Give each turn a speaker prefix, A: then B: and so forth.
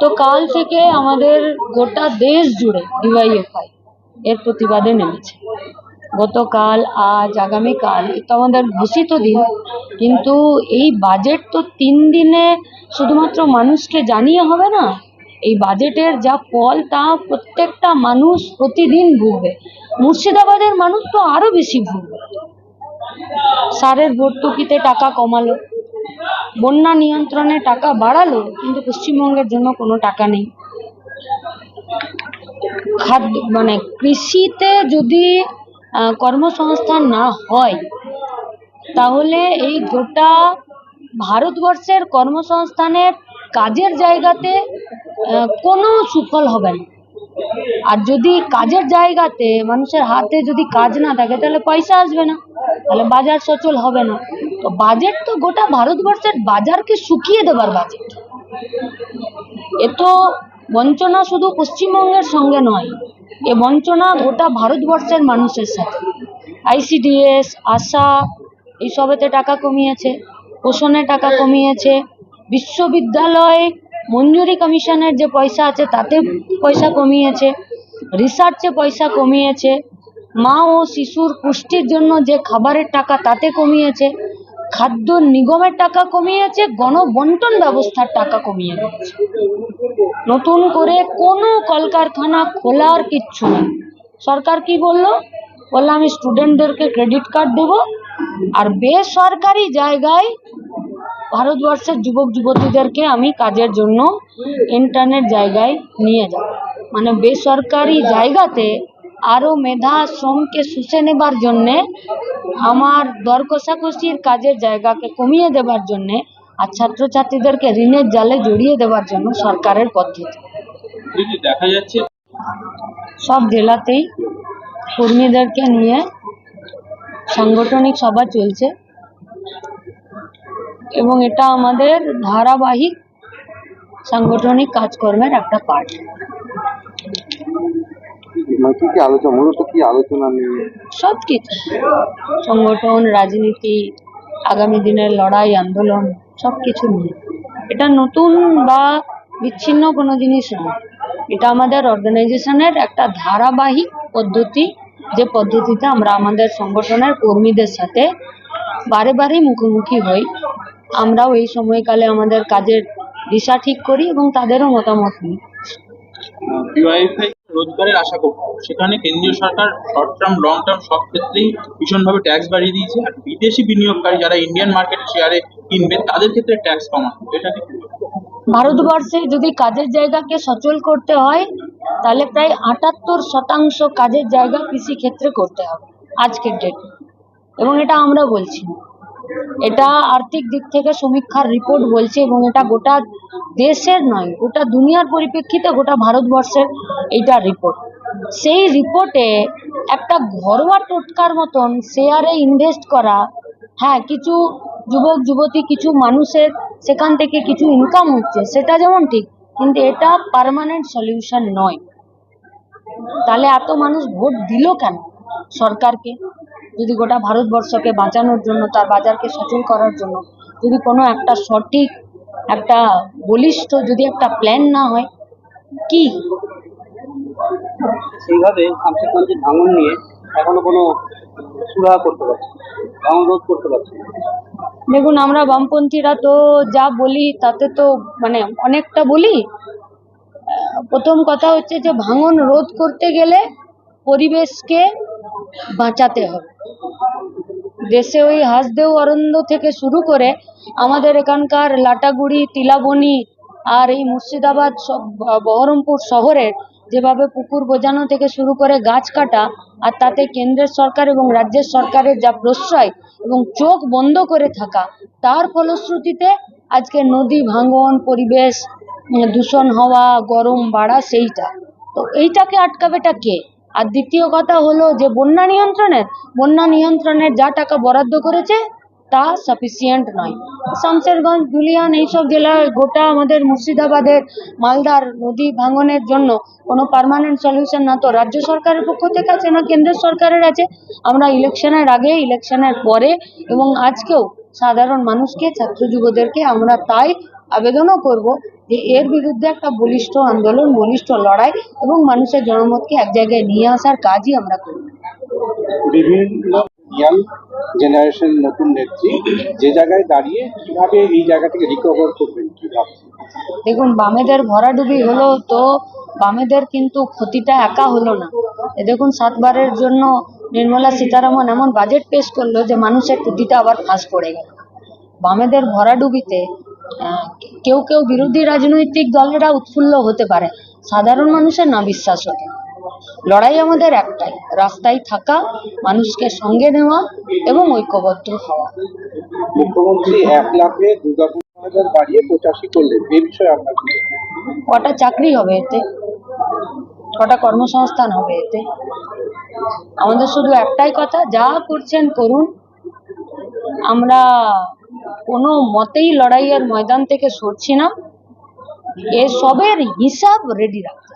A: তো কাল থেকে আমাদের গোটা দেশ জুড়ে ডিওয়াইএফআই এর প্রতিবাদে নেমেছে। গতকাল, আজ, আগামীকাল, এ তো আমাদের ঘোষিত দিন, কিন্তু এই বাজেট তো তিন দিনে শুধুমাত্র মানুষকে জানিয়ে হবে না, এই বাজেটের যা ফল তা প্রত্যেকটা মানুষ প্রতিদিন ভুগবে। মুর্শিদাবাদের মানুষ তো আরও বেশি ভুগবে। সারের ভর্তুকিতে টাকা কমালো বন্যা নিয়ন্ত্রণে টাকা বাড়ালো, কিন্তু পশ্চিমবঙ্গের জন্য কোনো টাকা নেই। খাদ্য মানে কৃষিতে যদি কর্মসংস্থান না হয়, তাহলে এই গোটা ভারতবর্ষের কর্মসংস্থানের কাজের জায়গাতে কোনো সুফল হবে না। আর যদি কাজের জায়গাতে মানুষের হাতে যদি কাজ না থাকে, তাহলে পয়সা আসবে না। তাহলে বাজার সচল হবে না। বাজেট তো গোটা ভারতবর্ষের বাজারকে শুকিয়ে দেবার বাজেট। এ তো বঞ্চনা শুধু পশ্চিমবঙ্গের সঙ্গে নয়, এ বঞ্চনা গোটা ভারতবর্ষের মানুষের সাথে। আইসিডিএস, আশা, এইসবেতে টাকা কমিয়েছে, পোষণে টাকা কমিয়েছে, বিশ্ববিদ্যালয় মঞ্জুরি কমিশনের যে পয়সা আছে তাতে পয়সা কমিয়েছে, রিসার্চে পয়সা কমিয়েছে, মা ও শিশুর পুষ্টির জন্য যে খাবারের টাকা তাতে কমিয়েছে খাদ্য নিগমের টাকা কমিয়েছে, গণবন্টন ব্যবস্থার টাকা কমিয়ে দিয়েছে নতুন করে কোনো কলকারখানা খোলার কিচ্ছু নেই। সরকার কি বলল? বলল, আমি স্টুডেন্টদেরকে ক্রেডিট কার্ড দেব আর বেসরকারি জায়গায় ভারতবর্ষের যুবক, যুবতীদেরকে আমি কাজের জন্য ইন্টারনেট জায়গায় নিয়ে যাব। মানে বেসরকারি জায়গাতে আরও মেধা শ্রমকে শুষে নেবার জন্যে, আমার দর কষাকষির কাজের জায়গাকে কমিয়ে দেবার জন্যে আর ছাত্রছাত্রীদেরকে ঋণের জালে জড়িয়ে দেওয়ার জন্য সরকারের পদ্ধতি।
B: দেখা যাচ্ছে
A: সব জেলাতেই কর্মীদেরকে নিয়ে সাংগঠনিক সভা চলছে এবং এটা আমাদের ধারাবাহিক সাংগঠনিক কাজকর্মের একটা পার্ট
C: কি কি আলোচনা মূলত কি আলোচনা নিয়ে?
A: সব কিছু সংগঠন রাজনীতি আগামী দিনের লড়াই আন্দোলন সব কিছু নিয়ে। এটা নতুন বা বিচ্ছিন্ন কোনো জিনিস নয় এটা আমাদের অর্গানাইজেশনের একটা ধারাবাহিক পদ্ধতি। যে পদ্ধতিতে আমরা আমাদের সংগঠনের কর্মীদের সাথে বারে বারে মুখোমুখি হই। আমরাও এই সময়কালে আমাদের কাজের দিশা ঠিক করি এবং তাদেরও মতামত নিই।
B: রোজগারের আশা করতো সেখানে কেন্দ্রীয় সরকার শর্ট টার্ম লং টার্ম সব ক্ষেত্রেই ভীষণভাবে ট্যাক্স বাড়িয়ে দিয়েছে। আর বিদেশি বিনিয়োগকারী যারা ইন্ডিয়ান মার্কেট শেয়ারে কিনবে তাদের ক্ষেত্রে ট্যাক্স কমানো। এটা কি?
A: ভারতবর্ষে যদি কাজের জায়গাকে সচল করতে হয়, তাহলে প্রায় আটাত্তর শতাংশ কাজের জায়গা কৃষি ক্ষেত্রে করতে হবে, আজকের ডেটে এবং এটা আমরা বলছি। এটা আর্থিক দিক থেকে সমীক্ষার রিপোর্ট বলছে এবং এটা গোটা দেশের নয়, গোটা দুনিয়ার পরিপ্রেক্ষিতে গোটা ভারতবর্ষের এইটা রিপোর্ট সেই রিপোর্টে একটা ঘরোয়া টোটকার মতন শেয়ারে ইনভেস্ট করা হ্যাঁ কিছু যুবক, যুবতী, কিছু মানুষের সেখান থেকে কিছু ইনকাম হচ্ছে, সেটা যেমন ঠিক, কিন্তু এটা পার্মানেন্ট সলিউশন নয়। তাহলে এত মানুষ ভোট দিল কেন? সরকারকে যদি গোটা ভারতবর্ষকে বাঁচানোর জন্য তার বাজারকে সচল করার জন্য যদি কোনো একটা সঠিক একটা বলিষ্ঠ যদি একটা প্ল্যান না হয় কি
C: সেইভাবে শামশেরগঞ্জের ভাঙন নিয়ে এখনও কোনো সুরাহা করতে পারছে। ভাঙন রোধ করতে পারছে।
A: দেখুন আমরা বামপন্থীরা তো যা বলি তাতে তো মানে অনেকটা বলি প্রথম কথা হচ্ছে যে ভাঙন রোধ করতে গেলে পরিবেশকে বাঁচাতে হবে। দেশে ওই হাসদেও অরণ্য থেকে শুরু করে আমাদের এখানকার লাটাগুড়ি, তিলাবনি আর এই মুর্শিদাবাদ বহরমপুর শহরের যেভাবে পুকুর বোঝানো থেকে শুরু করে গাছ কাটা আর তাতে কেন্দ্রের সরকার এবং রাজ্যের সরকারের যা প্রশ্রয় এবং চোখ বন্ধ করে থাকা, তার ফলশ্রুতিতে আজকে নদী ভাঙন, পরিবেশ দূষণ হওয়া, গরম বাড়া সেইটা। তো এইটাকে আটকাবেটা কে? আর দ্বিতীয় কথা হলো যে বন্যা নিয়ন্ত্রণের বন্যা নিয়ন্ত্রণের যা টাকা বরাদ্দ করেছে তা সাফিসিয়েন্ট নয়। শামসেরগঞ্জ ধুলিয়ান এইসব জেলায় গোটা আমাদের মুর্শিদাবাদের মালদার নদী ভাঙনের জন্য কোনো পার্মানেন্ট সলিউশন না তো রাজ্য সরকারের পক্ষ থেকে আছে না কেন্দ্রের সরকারের আছে? আমরা ইলেকশনের আগে ইলেকশনের পরে এবং আজকেও সাধারণ মানুষকে, ছাত্র যুবদেরকে আমরা তাই আবেদনও করব যে এর বিরুদ্ধে একটা বলিষ্ঠ আন্দোলন বলিষ্ঠ লড়াই এবং মানুষের জনমতকে এক জায়গায় নিয়ে আসার কাজই আমরা করি।
D: বিভিন্ন ইয়াং জেনারেশন নতুন নেত্রী যে জায়গায় দাঁড়িয়ে কীভাবে এই জায়গা থেকে রিকভার করবেন কি
A: দেখুন বামেদের ভরাডুবি হলো তো বামেদের কিন্তু ক্ষতিটা একা হলো না। এ দেখুন সাতবারের জন্য নির্মলা সীতারামন এমন বাজেট পেশ করল যে মানুষের ক্ষতিটা আবার ফাঁস পড়ে গেল। বামেদের ভরাডুবিতে কেউ কেউ বিরোধী রাজনৈতিক দলেরা উৎফুল্ল হতে পারে। সাধারণ মানুষের না বিশ্বাস হতে। লড়াই আমাদের একটাই রাস্তায় থাকা মানুষকে সঙ্গে নেওয়া এবং ঐক্যবদ্ধ হওয়া।
D: মুখ্যমন্ত্রী এক লাখে হাজার বাড়িয়ে পঁচাশি করলেন। এই বিষয়ে আপনার
A: কটা চাকরি হবে এতে? কটা কর্মসংস্থান হবে এতে? আমাদের শুধু একটাই কথা যা করছেন করুন। আমরা কোনো মতেই লড়াইয়ের ময়দান থেকে সরছি না এসবের হিসাব রেডি রাখতে।